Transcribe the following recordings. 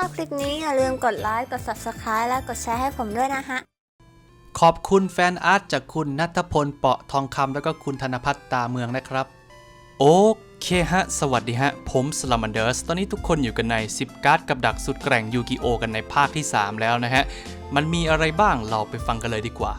ชอบคลิปนี้อย่าลืมกดไลค์ กด subscribe และกดแชร์ให้ผมด้วยนะฮะ ขอบคุณแฟนอาร์ตจากคุณนัทพลเปาะทองคำแล้วก็คุณธนพัฒน์ตาเมืองนะครับ โอเคฮะ สวัสดีฮะ ผมสลัมมันเดอร์ส ตอนนี้ทุกคนอยู่กันใน 10 การ์ดกับดักสุดแกร่งยูกิโอกันในภาคที่ 3 แล้วนะฮะ มันมีอะไรบ้างเราไปฟังกันเลยดีกว่า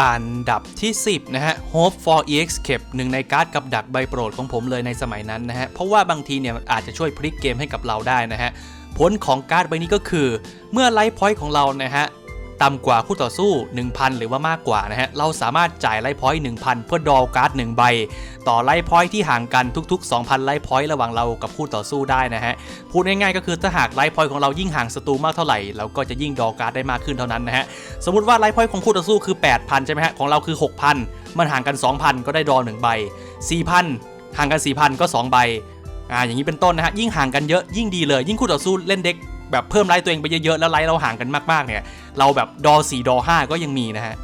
อันดับที่ 10 นะฮะ Hope for EX c a p หนึ่งในการ์ดกับดักใบโปรดของผมเลยในสมัยนั้นนะฮะ เพราะว่าบางทีเนี่ยอาจจะช่วยพลิกเกมให้กับเราได้นะฮะ ผลของการ์ดใบนี้ก็คือ เมื่อไลฟ์พอยต์ของเรานะฮะต่ำกว่าคู่ต่อสู้ 1,000 หรือว่ามากกว่านะฮะ เราสามารถจ่ายไลฟ์พอยต์1,000 เพื่อดอการ์ด1ใบ ต่อไลฟ์พอยต์ที่ห่างกันทุก ๆ 2,000 ไลฟ์พอยต์ระหว่างเรากับคู่ต่อสู้ได้นะฮะ พูดง่ายๆก็คือถ้าหากไลฟ์พอยต์ของเรายิ่งห่างศัตรูมากเท่าไหร่ เราก็จะยิ่งดอการ์ดได้มากขึ้นเท่านั้นนะฮะ สมมติว่าไลฟ์พอยต์ของคู่ต่อสู้คือ 8,000 ใช่ไหมฮะ ของเราคือ 6,000 มันห่างกัน 2,000 ก็ได้ดอ1ใบ 4,000 ห่างกัน 4,000 ก็ 2 ใบ อ่าอย่างนี้เป็นต้นนะฮะยิ่งห่างกันเยอะยิ่งดีเลย ยิ่งคู่ต่อสู้เล่นเด็กแบบเพิ่มไลฟ์ตัวเองไปเยอะๆแล้วไลฟ์เราห่างกันมากๆเนี่ยเราแบบดอ4ดอ5ก็ยังมีนะฮะ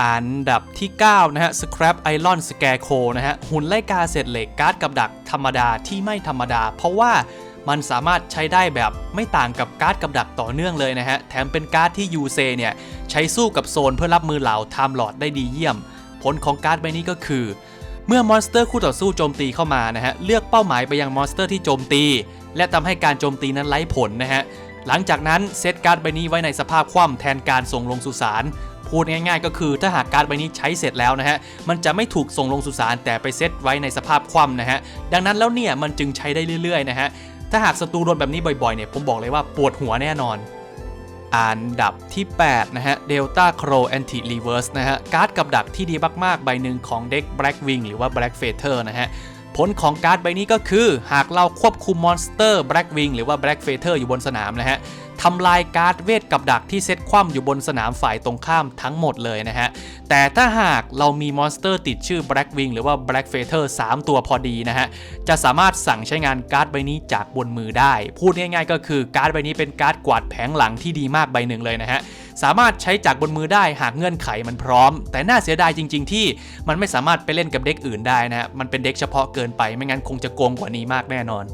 อันดับที่ 9 นะฮะ Scrap Iron Scarecrow นะฮะ หุ่นไล่กาเศษเหล็กการ์ดกับดักธรรมดาที่ไม่ธรรมดา เพราะว่ามันสามารถใช้ได้แบบไม่ต่างกับการ์ดกับดักต่อเนื่องเลยนะฮะ แถมเป็นการ์ดที่ยูเซเนี่ย ใช้สู้กับโซนเพื่อรับมือเหล่าไทม์ลอดได้ดีเยี่ยม ผลของการ์ดใบนี้ก็คือ เมื่อมอนสเตอร์คู่ต่อสู้โจมตีเข้ามานะฮะเลือกเป้าหมายไปยังมอนสเตอร์ที่โจมตี และทำให้การโจมตีนั้นไร้ผลนะฮะหลังจากนั้นเซตการ์ดใบนี้ไว้ในสภาพคว่ำแทนการส่งลงสุสานพูดง่ายๆ ก็คือถ้าหากการ์ดใบนี้ใช้เสร็จแล้วนะฮะ มันจะไม่ถูกส่งลงสุสานแต่ไปเซตไว้ในสภาพคว่ำนะฮะ ดังนั้นแล้วเนี่ยมันจึงใช้ได้เรื่อยๆนะฮะ ถ้าหากศัตรูโดนแบบนี้บ่อยๆเนี่ยผมบอกเลยว่าปวดหัวแน่นอน อันดับที่ 8 นะฮะเดลต้าโครแอนติรีเวิร์สนะฮะการ์ดกับดักที่ดีมาก ๆ ใบหนึ่งของเด็ก Black Wing หรือว่า Black Feather นะฮะ ลของการ์ดใบนี้ก็คือ หากเราควบคุมมอนสเตอร์ Black Wing หรือว่า Black Feather อยู่บนสนามนะฮะทำลายการ์ดเวทกับดักที่เซตคว่ำอยู่บนสนามฝ่ายตรงข้ามทั้งหมดเลยนะฮะ แต่ถ้าหากเรามีมอนสเตอร์ติดชื่อ Black Wing หรือว่า Black Feather 3 ตัวพอดีนะฮะ จะสามารถสั่งใช้งานการ์ดใบนี้จากบนมือได้ พูดง่ายๆก็คือการ์ดใบนี้เป็นการ์ดกวาดแผงหลังที่ดีมากใบหนึ่งเลยนะฮะ สามารถใช้จากบนมือได้หากเงื่อนไขมันพร้อม แต่น่าเสียดายจริง ๆ ที่มันไม่สามารถไปเล่นกับเด็กอื่นได้นะฮะมันเป็นเด็กเฉพาะเกินไปไม่งั้นคงจะโกงกว่านี้มากแน่นอน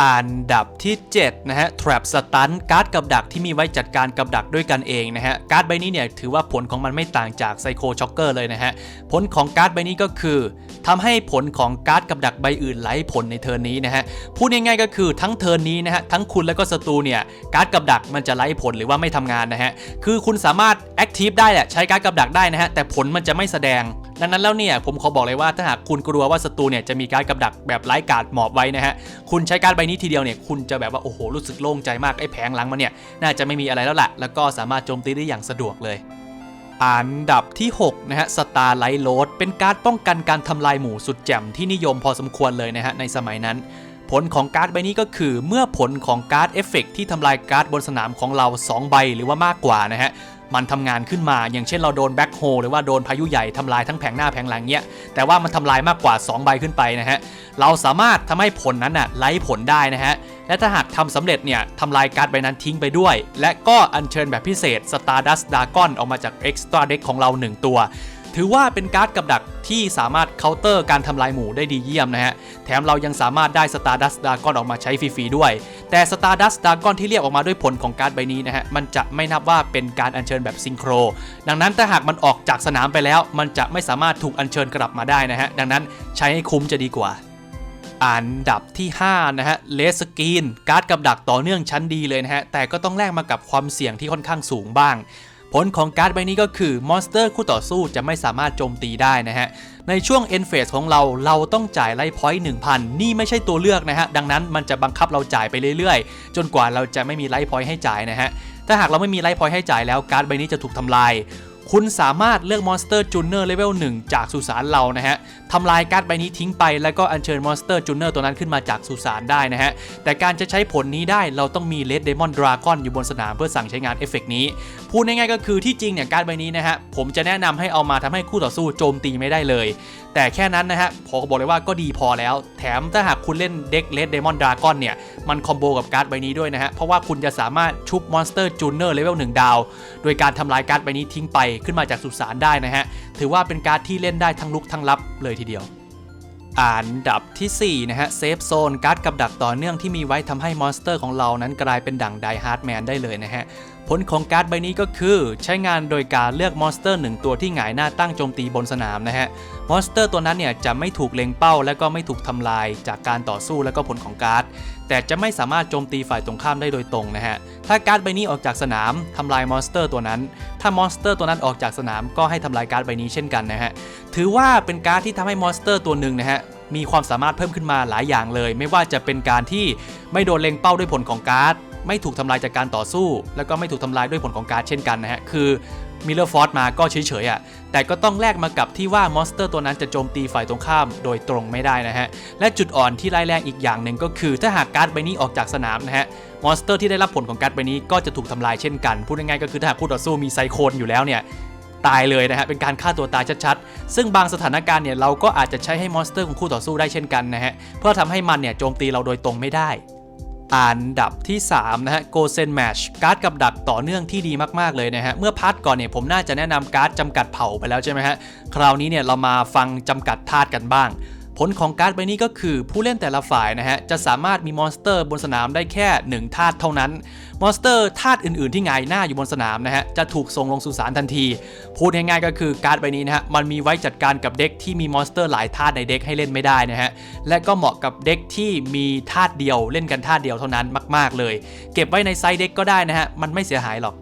อันดับที่ 7 นะฮะ Trap Stun การ์ดกับดักที่มีไว้จัดการกับดักด้วยกันเองนะฮะ การ์ดใบนี้เนี่ยถือว่าผลของมันไม่ต่างจาก Psycho Shocker เลยนะฮะ ผลของการ์ดใบนี้ก็คือทำให้ผลของการ์ดกับดักใบอื่นไหลผลในเทิร์นนี้นะฮะ พูดง่ายๆก็คือทั้งเทิร์นนี้นะฮะ ทั้งคุณและก็ศัตรูเนี่ยการ์ดกับดักมันจะไล่ผลหรือว่าไม่ทำงานนะฮะ คือคุณสามารถ Active ได้แหละใช้การ์ดกับดักได้นะฮะแต่ผลมันจะไม่แสดง ดังนั้นแล้วเนี่ยผมขอบอกเลยว่าถ้าหากคุณกลัวว่าศัตรูเนี่ยจะมีการกับดักแบบไร้การ์ดหมอบไว้นะฮะคุณใช้การใบนี้ทีเดียวเนี่ยคุณจะแบบว่าโอ้โหรู้สึกโล่งใจมากไอ้แผงหลังมันเนี่ยน่าจะไม่มีอะไรแล้วล่ะแล้วก็สามารถโจมตีได้อย่างสะดวกเลยอันดับที่6นะฮะสตาร์ไลท์โ d เป็นการป้องกันการทำลายหมู่สุดแจ่มที่นิยมพอสมควรเลยนะฮะในสมัยนั้น ผลของการ์ดใบนี้ก็คือเมื่อผลของการ์ดเอฟเฟกต์ที่ทำลายการ์ดบนสนามของเรา 2 ใบหรือว่ามากกว่านะฮะ มันทำงานขึ้นมา อย่างเช่นเราโดนแบ็คโฮหรือว่าโดนพายุใหญ่ทำลายทั้งแผงหน้าแผงหลังเนี้ยแต่ว่ามันทำลายมากกว่า 2 ใบขึ้นไปนะฮะเราสามารถทำให้ผลนั้นน่ะไล่ผลได้นะฮะและถ้าหากทำสำเร็จเนี่ยทำลายการ์ดใบนั้นทิ้งไปด้วย และก็อัญเชิญแบบพิเศษ Stardust Dragon ออกมาจาก Extra Deck ของเรา 1 ตัว ถือว่าเป็นการ์ดกับดักที่สามารถเคาน์เตอร์การทำลายหมู่ได้ดีเยี่ยมนะฮะ แถมเรายังสามารถได้ Stardust Dragon ออกมาใช้ฟรีๆด้วย แต่ Stardust Dragon ที่เรียกออกมาด้วยผลของการ์ดใบนี้นะฮะ มันจะไม่นับว่าเป็นการอัญเชิญแบบซิงโคร ดังนั้นถ้าหากมันออกจากสนามไปแล้ว มันจะไม่สามารถถูกอัญเชิญกลับมาได้นะฮะ ดังนั้นใช้ให้คุ้มจะดีกว่าอันดับที่ 5 นะฮะเลสกีนการ์ดกับดักต่อเนื่องชั้นดีเลยนะฮะ แต่ก็ต้องแลกมากับความเสี่ยงที่ค่อนข้างสูงบ้าง ผลของการ์ดใบนี้ก็คือมอนสเตอร์คู่ต่อสู้จะไม่สามารถโจมตีได้นะฮะในช่วง end phase ของเราเราต้องจ่ายไลฟ์พอยต์1,000 นี่ไม่ใช่ตัวเลือกนะฮะ ดังนั้นมันจะบังคับเราจ่ายไปเรื่อยๆ จนกว่าเราจะไม่มีไลฟ์พอยต์ให้จ่ายนะฮะ ถ้าหากเราไม่มีไลฟ์พอยต์ให้จ่ายแล้วการ์ดใบนี้จะถูกทำลาย คุณสามารถเลือกมอนสเตอร์จูเนอร์เลเวล1จากสุสานเรานะฮะ ทำลายการ์ดใบนี้ทิ้งไปแล้วก็อัญเชิญมอนสเตอร์จูเนอร์ตัวนั้นขึ้นมาจากสุสานได้นะฮะ แต่การจะใช้ผลนี้ได้เราต้องมีเลดเดมอนดราก้อนอยู่บนสนามเพื่อสั่งใช้งานเอฟเฟกนี้ พูดง่ายๆก็คือที่จริงเนี่ยการ์ดใบนี้นะฮะ ผมจะแนะนำให้เอามาทำให้คู่ต่อสู้โจมตีไม่ได้เลย แต่แค่นั้นนะฮะผมบอกเลยว่าก็ดีพอแล้ว แถมถ้าหากคุณเล่นเด็กเลดเดมอนดราก้อนเนี่ยมันคอมโบกับการ์ดใบนี้ด้วยนะฮะเพราะว่าคุณจะสามารถชุบมอนสเตอร์จูเนอร์เลเวล1ดาว โดยการทำลายการ์ดใบนี้ทิ้งไปขึ้นมาจากสุสานได้นะฮะถือว่าเป็นการ์ดที่เล่นได้ทั้งลุกทั้งรับเลยทีเดียวอันดับทีสี่ 4 นะฮะเซฟโซนการ์ดกับดักต่อเนื่องที่มีไว้ทำให้มอนสเตอร์ของเรานั้นกลายเป็นดั่งไดฮาร์ดแมนได้เลยนะฮะ ผลของการ์ดใบนี้ก็คือใช้งานโดยการเลือกมอนสเตอร์หนึ่งตัวที่หงายหน้าตั้งโจมตีบนสนามนะฮะมอนสเตอร์ตัวนั้นเนี่ยจะไม่ถูกเล็งเป้าและก็ไม่ถูกทำลายจากการต่อสู้และก็ผลของการ์ดแต่จะไม่สามารถโจมตีฝ่ายตรงข้ามได้โดยตรงนะฮะ ถ้าการ์ดใบนี้ออกจากสนามทำลายมอนสเตอร์ตัวนั้น ถ้ามอนสเตอร์ตัวนั้นออกจากสนามก็ให้ทำลายการ์ดใบนี้เช่นกันนะฮะ ถือว่าเป็นการ์ดที่ทำให้มอนสเตอร์ตัวหนึ่งนะฮะมีความสามารถเพิ่มขึ้นมาหลายอย่างเลย ไม่ว่าจะเป็นการที่ไม่โดนเล็งเป้าด้วยผลของการ์ด ไม่ถูกทำลายจากการต่อสู้ แล้วก็ไม่ถูกทำลายด้วยผลของการเช่นกันนะฮะคือมิลเลอร์ฟอร์ดมาก็เฉยๆอะ แต่ก็ต้องแลกมากับที่ว่ามอนสเตอร์ตัวนั้นจะโจมตีฝ่ายตรงข้ามโดยตรงไม่ได้นะฮะ และจุดอ่อนที่ร้ายแรงอีกอย่างหนึ่งก็คือ ถ้าหากการ์ดใบนี้ออกจากสนามนะฮะ มอนสเตอร์ที่ได้รับผลของการ์ดใบนี้ก็จะถูกทำลายเช่นกัน พูดง่ายๆก็คือถ้าหากคู่ต่อสู้มีไซโคนอยู่แล้วเนี่ยตายเลยนะฮะ เป็นการฆ่าตัวตายชัดๆ ซึ่งบางสถานการณ์เนี่ยเราก็อาจจะใช้ให้มอนสเตอร์ของคู่ต่อสู้ได้เช่นกันนะฮะ เพื่อทำให้มันเนี่ยโจมตีเราโดยตรงไม่ได้ อันดับที่ 3 นะฮะโกเซนแมชการ์ดกับดักต่อเนื่องที่ดีมาก ๆ เลยนะฮะ เมื่อพาร์ทก่อนเนี่ยผมน่าจะแนะนำการ์ดจำกัดเผ่าไปแล้วใช่ไหมฮะ คราวนี้เนี่ยเรามาฟังจำกัดธาตุกันบ้าง ผลของการ์ดใบนี้ก็คือผู้เล่นแต่ละฝ่ายนะฮะ จะสามารถมีมอนสเตอร์บนสนามได้แค่ 1 ธาตุเท่านั้น มอนสเตอร์ธาตุอื่นๆที่หงายหน้าอยู่บนสนามนะฮะ จะถูกส่งลงสุสานทันที พูดง่ายๆก็คือการ์ดใบนี้นะฮะ มันมีไว้จัดการกับเด็กที่มีมอนสเตอร์หลายธาตุในเด็กให้เล่นไม่ได้นะฮะ และก็เหมาะกับเด็กที่มีธาตุเดียวเล่นกันธาตุเดียวเท่านั้นมาก ๆ เลย เก็บไว้ในไซด์เด็กก็ได้นะฮะ มันไม่เสียหายหรอก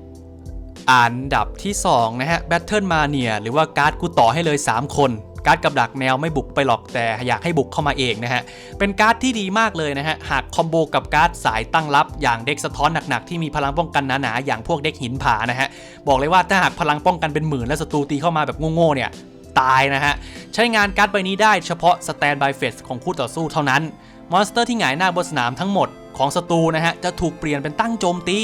อันดับที่ 2 นะฮะ Battle Mania หรือว่าการ์ดกูต่อให้เลย 3 คน การ์ดกับดักแนวไม่บุกไปหรอกแต่อยากให้บุกเข้ามาเองนะฮะ เป็นการ์ดที่ดีมากเลยนะฮะ หากคอมโบกับการ์ดสายตั้งรับอย่างเด็กสะท้อนหนักๆ ที่มีพลังป้องกันหนาๆ อย่างพวกเด็กหินผานะฮะ บอกเลยว่าถ้าหากพลังป้องกันเป็นหมื่นและศัตรูตีเข้ามาแบบโง่ๆเนี่ยตายนะฮะ ใช้งานการ์ดใบนี้ได้เฉพาะสแตนบายเฟสของคู่ต่อสู้เท่านั้น มอนสเตอร์ที่หงายหน้าบนสนามทั้งหมดของศัตรูนะฮะจะถูกเปลี่ยนเป็นตั้งโจมตี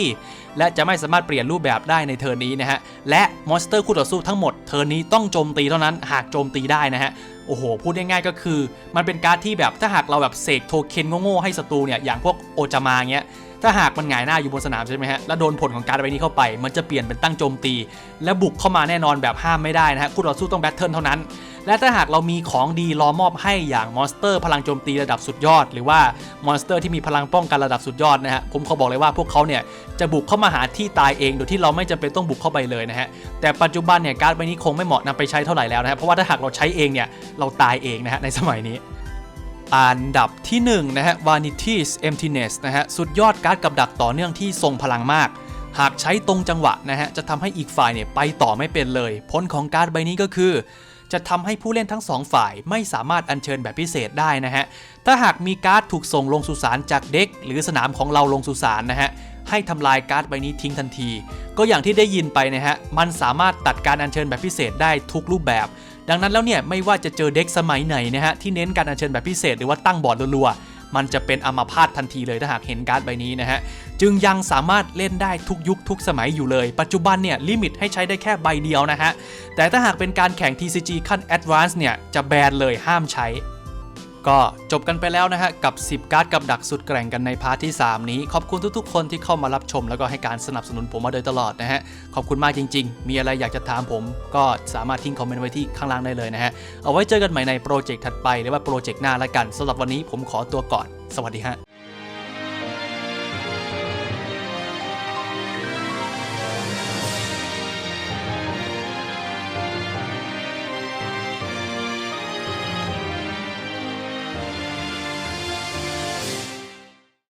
และจะไม่สามารถเปลี่ยนรูปแบบได้ในเทิร์นนี้นะฮะและมอนสเตอร์คู่ต่อสู้ทั้งหมด ทิร์นนี้ต้องโจมตีเท่านั้นหากโจมตีได้นะฮะโอ้โห พูดง่ายๆก็คือ มันเป็นการ์ดที่แบบถ้าหากเราแบบเสกโทเค็นโง่ๆให้ศัตรูเนี่ยอย่างพวกโอจามาเงี้ย ถ้าหากมันหงายหน้าอยู่บนสนามใช่ไหมฮะ แล้วโดนผลของการ์ดใบนี้เข้าไป มันจะเปลี่ยนเป็นตั้งโจมตี และบุกเข้ามาแน่นอนแบบห้ามไม่ได้นะฮะคู่ต่อสู้ต้องแบทเทิลเท่านั้น และถ้าหากเรามีของดีรอมอบให้อย่างมอนสเตอร์ พลังโจมตีระดับสุดยอด หรือว่ามอนสเตอร์ที่มีพลังป้องกันระดับสุดยอดนะฮะ ผมขอบอกเลยว่าพวกเขาเนี่ยจะบุกเข้ามาหาที่ตายเองโดยที่เราไม่จำเป็นต้องบุกเข้าไปเลยนะฮะ แต่ปัจจุบันเนี่ยการ์ดใบนี้คงไม่เหมาะนำไปใช้เท่าไหร่แล้วนะฮะ เพราะว่าถ้าหากเราใช้เองเนี่ยเราตายเองนะฮะในสมัยนี้ อันดับที่1นะฮะ Vanity's Emptiness นะฮะ สุดยอดการ์ดกับดักต่อเนื่องที่ทรงพลังมาก หากใช้ตรงจังหวะนะฮะ จะทำให้อีกฝ่ายเนี่ยไปต่อไม่เป็นเลย ผลของการ์ดใบนี้ก็คือ จะทำให้ผู้เล่นทั้งสองฝ่ายไม่สามารถอัญเชิญแบบพิเศษได้นะฮะ ถ้าหากมีการ์ดถูกส่งลงสุสานจากเด็ก หรือสนามของเราลงสุสานนะฮะให้ทำลายการ์ดใบนี้ทิ้งทันที ก็อย่างที่ได้ยินไปนะฮะ มันสามารถตัดการอัญเชิญแบบพิเศษได้ทุกรูปแบบ ดังนั้นแล้วเนี่ยไม่ว่าจะเจอเด็กสมัยไหนนะฮะที่เน้นการอัญเชิญแบบพิเศษหรือว่าตั้งบอร์ดรัวๆมันจะเป็นอัมาพาตทันทีเลยถ้าหากเห็นการ์ดใบนี้นะฮะจึงยังสามารถเล่นได้ทุกยุคทุกสมัยอยู่เลย ปัจจุบันเนี่ยลิมิตให้ใช้ได้แค่ใบเดียวนะฮะแต่ถ้าหากเป็นการแข่ง TCG ขั้น Advance เนี่ยจะแบนเลยห้ามใช้ ก็จบกันไปแล้วนะฮะกับ 10 การ์ดกับดักสุดแกร่งกันในพาร์ทที่ 3 นี้ ขอบคุณทุกๆ คนที่เข้ามารับชม แล้วก็ให้การสนับสนุนผมมาโดยตลอดนะฮะ ขอบคุณมากจริง ๆ มีอะไรอยากจะถามผม ก็สามารถทิ้งคอมเมนต์ไว้ที่ข้างล่างได้เลยนะฮะ เอาไว้เจอกันใหม่ในโปรเจกต์ถัดไปหรือว่าโปรเจกต์หน้าละกันสำหรับวันนี้ผมขอตัวก่อน สวัสดีฮะ